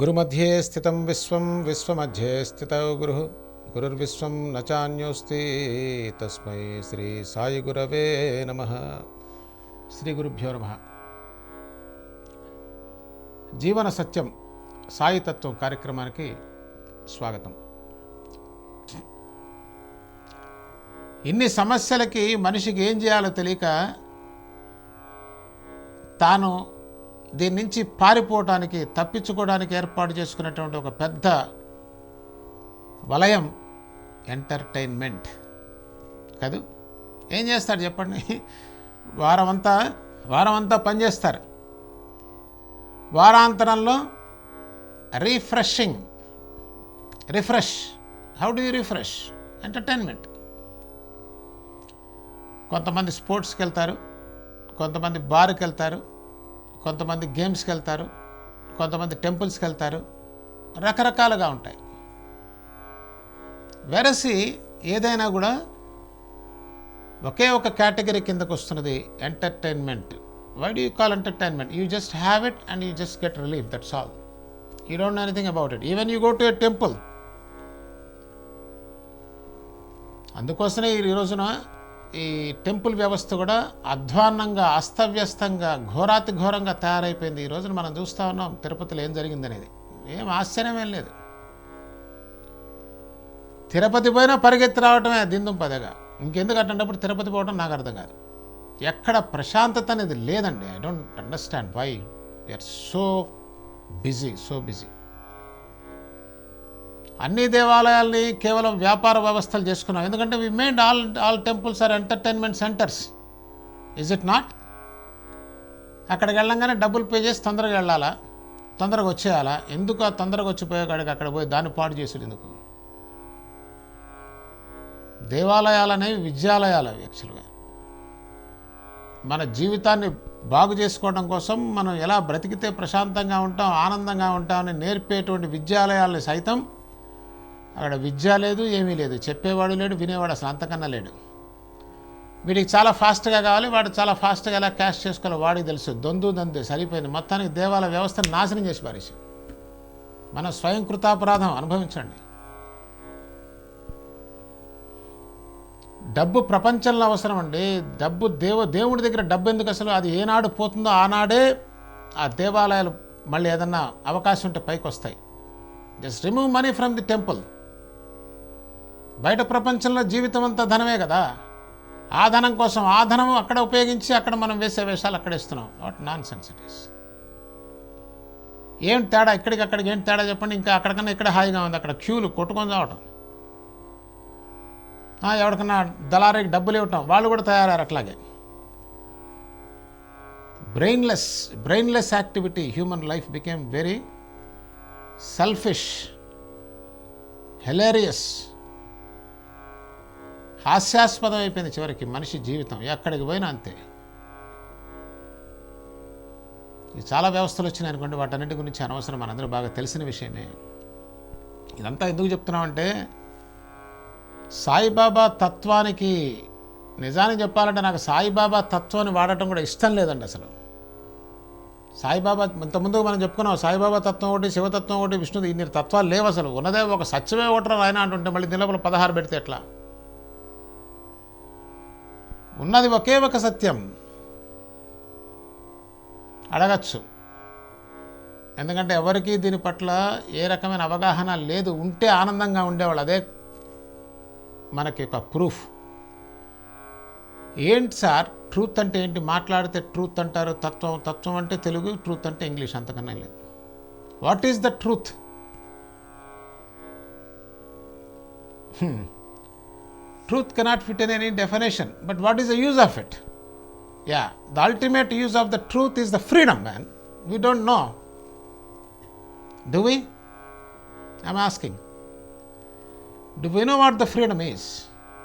గురుమధ్యే స్థితం విశ్వం విశ్వమధ్యే స్థిత గురు. గురుర్విశ్వం నచాన్యోస్తి తస్మై శ్రీ సాయి గురవే నమ. శ్రీ గురుభ్యో నమ. జీవన సత్యం సాయి తత్వం కార్యక్రమానికి స్వాగతం. ఇన్ని సమస్యలకి మనిషికి ఏం చేయాలో తెలియక తాను దీని నుంచి పారిపోవటానికి తప్పించుకోవడానికి ఏర్పాటు చేసుకున్నటువంటి ఒక పెద్ద వలయం ఎంటర్టైన్మెంట్. కాదు? ఏం చేస్తారు చెప్పండి? వారం అంతా వారం అంతా పనిచేస్తారు. వారాంతరంలో refreshing. Refresh. How do you refresh entertainment కొంతమంది స్పోర్ట్స్కి వెళ్తారు కొంతమంది బార్కి వెళ్తారు కొంతమంది గేమ్స్కి వెళ్తారు కొంతమంది టెంపుల్స్కి వెళ్తారు రకరకాలుగా ఉంటాయి. వెరసి ఏదైనా కూడా ఒకే ఒక కేటగిరీ కిందకు వస్తున్నది entertainment. Why do you call entertainment you just have it and you just get relief that's all you don't know anything about it even you go to a temple అందుకోసమే ఈ రోజున ఈ టెంపుల్ వ్యవస్థ కూడా అధ్వాన్నంగా అస్తవ్యస్తంగా ఘోరాతి ఘోరంగా తయారైపోయింది. ఈ రోజున మనం చూస్తూ ఉన్నాం తిరుపతిలో ఏం జరిగిందనేది. ఏం ఆశ్చర్యమేం లేదు. తిరుపతి పోయినా పరిగెత్తి రావటమే దిందుం పదగా ఇంకెందుకు అట్టేటప్పుడు తిరుపతి పోవడం నాకు అర్థం కాదు. ఎక్కడ ప్రశాంతత అనేది లేదండి. I don't understand why are so busy so busy అన్ని దేవాలయాల్ని కేవలం వ్యాపార వ్యవస్థలు చేసుకున్నాం. ఎందుకంటే we made all all temples are entertainment centres is it not అక్కడికి వెళ్ళంగానే డబ్బులు పే చేసి తొందరగా వెళ్ళాలా? తొందరగా వచ్చేయాలా? ఎందుకు ఆ తొందరగా వచ్చిపోయే కాడికి అక్కడ పోయి దాన్ని పాడు చేసుడు ఎందుకు? దేవాలయాలు అనేవి విద్యాలయాలు అవి యాక్చువల్గా మన జీవితాన్ని బాగు చేసుకోవడం కోసం మనం ఎలా బ్రతికితే ప్రశాంతంగా ఉంటాం ఆనందంగా ఉంటామని నేర్పేటువంటి విద్యాలయాలని సైతం అక్కడ విద్య లేదు ఏమీ లేదు. చెప్పేవాడు లేడు వినేవాడు అసలు అంతకన్నా లేడు. వీడికి చాలా ఫాస్ట్గా కావాలి వాడు చాలా ఫాస్ట్గా ఎలా క్యాష్ చేసుకోవాలో వాడికి తెలుసు. దొందు దందు సరిపోయింది. మొత్తానికి దేవాలయ వ్యవస్థను నాశనం చేసి పారేసి. మనం స్వయం కృతాపరాధం అనుభవించండి. డబ్బు ప్రపంచంలో అవసరం అండి. డబ్బు దేవ దేవుడి దగ్గర డబ్బు ఎందుకు అసలు? అది ఏనాడు పోతుందో ఆనాడే ఆ దేవాలయాలు మళ్ళీ ఏదన్నా అవకాశం ఉంటే పైకి వస్తాయి just remove money from the temple. బయట ప్రపంచంలో జీవితం అంతా ధనమే కదా. ఆ ధనం కోసం ఆ ధనం అక్కడ ఉపయోగించి అక్కడ మనం వేసే వేషాలు అక్కడ ఇస్తున్నాం what nonsense it is ఏం తేడా? ఇక్కడికి అక్కడికి ఏం తేడా చెప్పండి? ఇంకా అక్కడికన్నా ఇక్కడ హాయిగా ఉంది. అక్కడ క్యూలు కొట్టుకొని రావటం. ఎవరికన్నా దళారీకి డబ్బులు ఇవ్వటం. వాళ్ళు కూడా తయారయ్యారు అట్లాగే. Brainless brainless activity human life became very selfish hilarious హాస్యాస్పదం అయిపోయింది చివరికి మనిషి జీవితం. ఎక్కడికి పోయినా అంతే. ఇది చాలా వ్యవస్థలు వచ్చినాయి అనుకోండి వాటన్నిటి గురించి అనవసరం మనందరూ బాగా తెలిసిన విషయమే. ఇదంతా ఎందుకు చెప్తున్నామంటే సాయిబాబా తత్వానికి నిజానికి చెప్పాలంటే నాకు సాయిబాబా తత్వాన్ని వాడటం కూడా ఇష్టం లేదండి అసలు. సాయిబాబా ఇంతకుముందు మనం చెప్పుకున్నాం సాయిబాబా తత్వం ఒకటి శివతత్వం ఒకటి విష్ణు ఇన్ని తత్వాలు లేవు అసలు ఉన్నదే ఒక సత్యమే ఒకటి ఆయన అంటుంటే మళ్ళీ దీని లోపల పదహారు పెడితే ఎట్లా? ఉన్నది ఒకే ఒక సత్యం. అడగచ్చు. ఎందుకంటే ఎవరికీ దీని పట్ల ఏ రకమైన అవగాహన లేదు. ఉంటే ఆనందంగా ఉండేవాళ్ళు. అదే మనకి ఒక ప్రూఫ్ ఏంటి సార్? ట్రూత్ అంటే ఏంటి? మాట్లాడితే ట్రూత్ అంటారు. తత్వం తత్వం అంటే తెలుగు ట్రూత్ అంటే ఇంగ్లీష్. అంతకన్నా లేదు. What is the truth truth cannot fit in any definition but what is the use of it yeah the ultimate use of the truth is the freedom man we don't know do we I'm asking Do we know what the freedom is?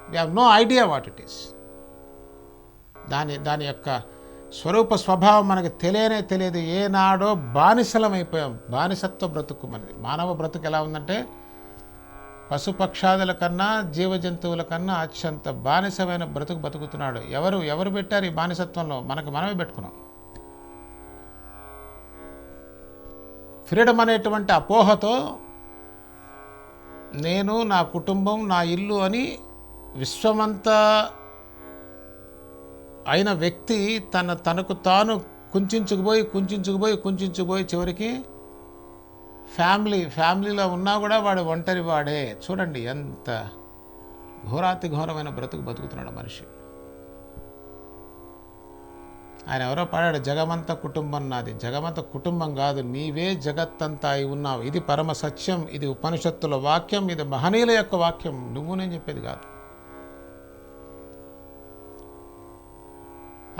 We have no idea what it is. దాని దాని యొక్క స్వరూప స్వభావం మనకి తెలియనే తెలియదు. ఏనాడో బానిసలం అయిపోయాం. బానిసత్వ బ్రతుకు మనది. మానవ బ్రతుకు ఎలా ఉందంటే పశుపక్షాదుల కన్నా జీవ జంతువుల కన్నా అత్యంత బానిసమైన బ్రతుకు బతుకుతున్నాడు. ఎవరు? ఎవరు పెట్టారు ఈ బానిసత్వంలో? మనకు మనమే పెట్టుకున్నాం. ఫ్రీడమ్ అనేటువంటి అపోహతో నేను నా కుటుంబం నా ఇల్లు అని విశ్వమంతా అయిన వ్యక్తి తన తనకు తాను కుంచుకుపోయి కుంచుకుపోయి కుంచుకుపోయి చివరికి ఫ్యామిలీ ఫ్యామిలీలో ఉన్నా కూడా వాడు ఒంటరి వాడే. చూడండి ఎంత ఘోరాతి ఘోరమైన బ్రతుకు బతుకుతున్నాడు మనిషి. ఆయన ఎవరో పాడాడు జగమంత కుటుంబం నాది జగమంత కుటుంబం కాదు నీవే జగత్తంతా అయి ఉన్నావు. ఇది పరమ సత్యం ఇది ఉపనిషత్తుల వాక్యం ఇది మహనీయుల యొక్క వాక్యం. నువ్వు నేను చెప్పేది కాదు.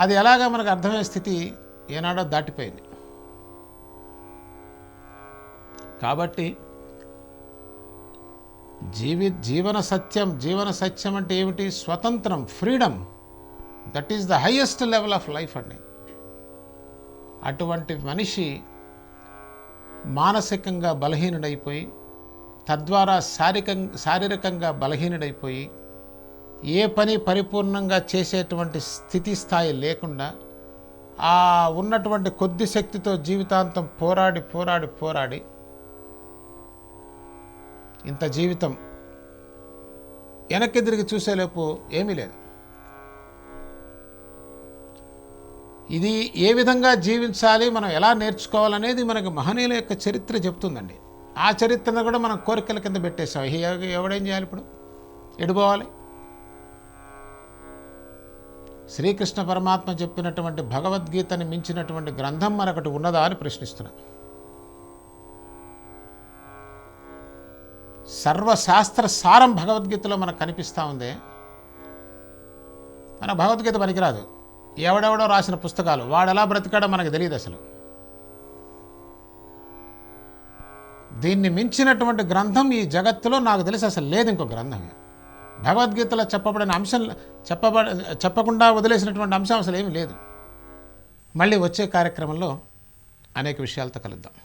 అది ఎలాగా మనకు అర్థమయ్యే స్థితి ఏనాడో దాటిపోయింది. కాబట్టి జీవి జీవన సత్యం జీవన సత్యం అంటే ఏమిటి? స్వతంత్రం freedom. That is the highest level of life అండి. అటువంటి మనిషి మానసికంగా బలహీనుడైపోయి తద్వారా శారీరక శారీరకంగా బలహీనుడైపోయి ఏ పని పరిపూర్ణంగా చేసేటువంటి స్థితి స్థాయి లేకుండా ఆ ఉన్నటువంటి కొద్ది శక్తితో జీవితాంతం పోరాడి పోరాడి పోరాడి ఇంత జీవితం వెనక్కి తిరిగి చూసేలోపు ఏమీ లేదు. ఇది ఏ విధంగా జీవించాలి మనం ఎలా నేర్చుకోవాలనేది మనకి మహనీయుల యొక్క చరిత్ర చెప్తుందండి. ఆ చరిత్రను కూడా మనం కోరికల కింద పెట్టేసాం ఎవడేం చేయాలి ఇప్పుడు? ఎడిపోవాలి శ్రీకృష్ణ పరమాత్మ చెప్పినటువంటి భగవద్గీతని మించినటువంటి గ్రంథం మరొకటి ఉన్నదా అని ప్రశ్నిస్తున్నా. సర్వశాస్త్ర సారం భగవద్గీతలో మనకు కనిపిస్తూ ఉంది. మన భగవద్గీత పనికిరాదు. ఎవడెవడో రాసిన పుస్తకాలు వాడు ఎలా బ్రతికాడో మనకు తెలియదు అసలు. దీన్ని మించినటువంటి గ్రంథం ఈ జగత్తులో నాకు తెలిసి అసలు లేదు ఇంకో గ్రంథం. భగవద్గీతలో చెప్పబడిన అంశం చెప్పబ చెప్పకుండా వదిలేసినటువంటి అంశం అసలు ఏమీ లేదు. మళ్ళీ వచ్చే కార్యక్రమంలో అనేక విషయాలతో కలుద్దాం.